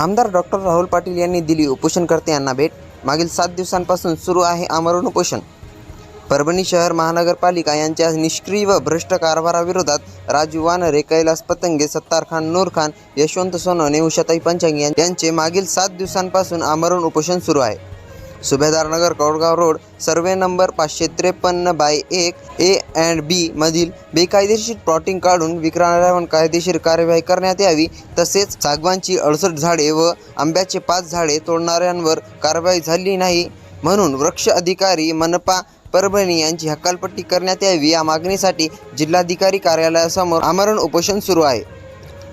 आमदार डॉक्टर राहुल पाटील यांनी दिली उपोषणकर्त्यांना भेट. मागील सात दिवसांपासून सुरू आहे आमरण उपोषण. परभणी शहर महानगरपालिका यांच्या निष्क्रिय व भ्रष्ट कारभाराविरोधात राजू वानरे कैलास पतंगे सत्तार खान नूर खान यशवंत सोनवणे उषाताई पंचांग यांचे मागील सात दिवसांपासून आमरण उपोषण सुरू आहे. Subhedarnagar Kaudgaon road survey number पाचशे त्रेपन्न बाय एक ए अँड बी मधील बेकायदेशीर प्लॉटिंग काढून विक्रांवर कायदेशीर कार्यवाही करण्यात यावी तसेच सागवांची अडसठ झाडे व आंब्याचे पाच झाडे तोडणाऱ्यांवर कारवाई झाली नाही म्हणून वृक्ष अधिकारी मनपा परभणी यांची हकालपट्टी करण्यात यावी या मागणीसाठी जिल्हाधिकारी कार्यालयासमोर आमरण उपोषण सुरू आहे.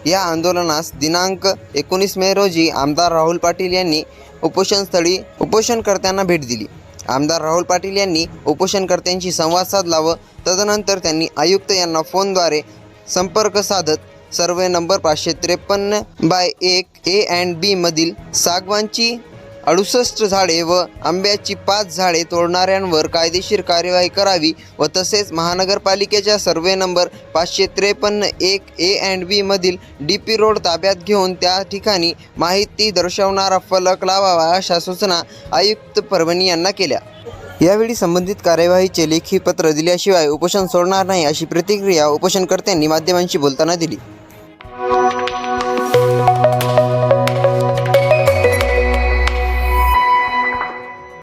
या आंदोलनास दिनांक एकोणीस मे रोजी आमदार राहुल पाटील यांनी उपोषणस्थळी उपोषणकर्त्यांना भेट दिली. आमदार राहुल पाटील यांनी उपोषणकर्त्यांशी संवाद साधला व तदनंतर त्यांनी आयुक्त यांना फोनद्वारे संपर्क साधत सर्वे नंबर पाचशे त्रेपन्न बाय एक ए अँड बी मधील सागवांची अडुसष्ट झाडे व आंब्याची पाच झाडे तोडणाऱ्यांवर कायदेशीर कार्यवाही करावी व तसेच महानगरपालिकेच्या सर्वे नंबर पाचशे त्रेपन्न एक ए अँड बी मधील डी पी रोड ताब्यात घेऊन त्या ठिकाणी माहिती दर्शवणारा फलक लावावा अशा सूचना आयुक्त परभणी यांना केल्या. यावेळी संबंधित कार्यवाहीचे लेखी पत्र दिल्याशिवाय उपोषण सोडणार नाही अशी प्रतिक्रिया उपोषणकर्त्यांनी माध्यमांशी बोलताना दिली.